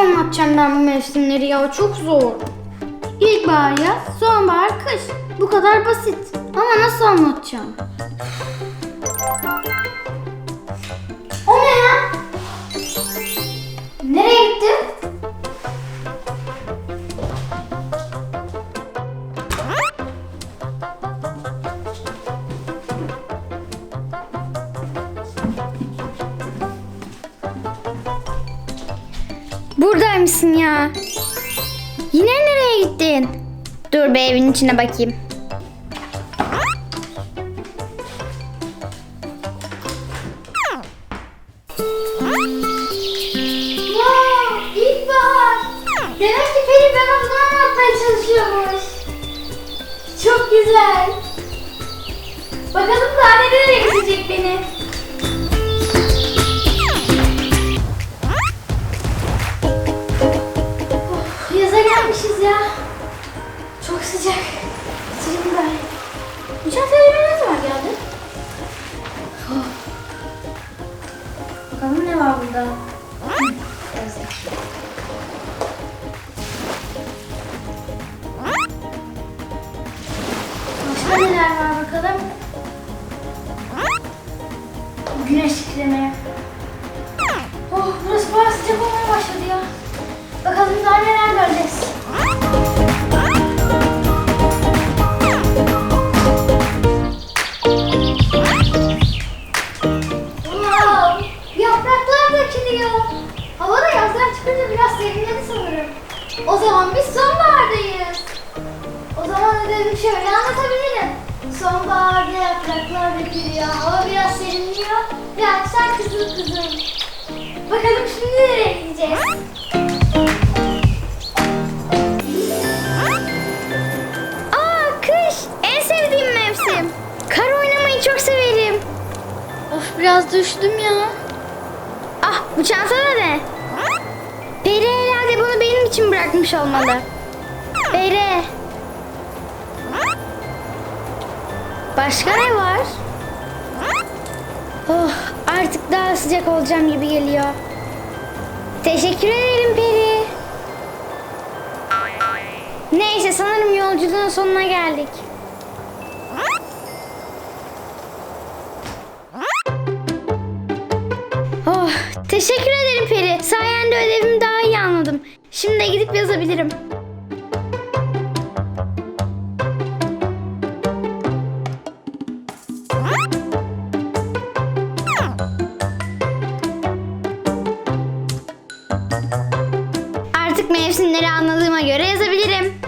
anlatacağım ben bu mevsimleri ya? Çok zor. İlkbahar yaz, sonbahar kış. Bu kadar basit. Ama nasıl anlatacağım? O ne ya? Nereye Buradaymışsın ya. Yine nereye gittin? Dur bir evin içine bakayım. Wow, ilkbahar. Demek ki Peri bana bunu anlatmaya çalışıyormuş. Çok güzel. Bakalım daha nereye gidecek beni. Bakalım ne var burada? Başka neler var bakalım? Güneş kremi. Oh burası bayağı sıcak olmaya başladı ya. Dökülüyor. Hava da yazdan çıkınca biraz serinledi sanırım. O zaman biz sonbahardayız. O zaman ödevimi şöyle anlatabilirim. Sonbaharda yapraklar dökülüyor, hava biraz serinliyor ve akşam kızıl kızıl. Bakalım şimdi nereye gideceğiz? Aa kış, en sevdiğim mevsim. Kar oynamayı çok severim. Of biraz düştüm ya. Ah bu çanta da ne? Peri herhalde bunu benim için bırakmış olmalı. Peri. Başka ne var? Oh artık daha sıcak olacağım gibi geliyor. Teşekkür ederim Peri. Neyse sanırım yolculuğun sonuna geldik. Teşekkür ederim Peri. Sayende ödevimi daha iyi anladım. Şimdi de gidip yazabilirim. Artık mevsimleri anladığıma göre yazabilirim.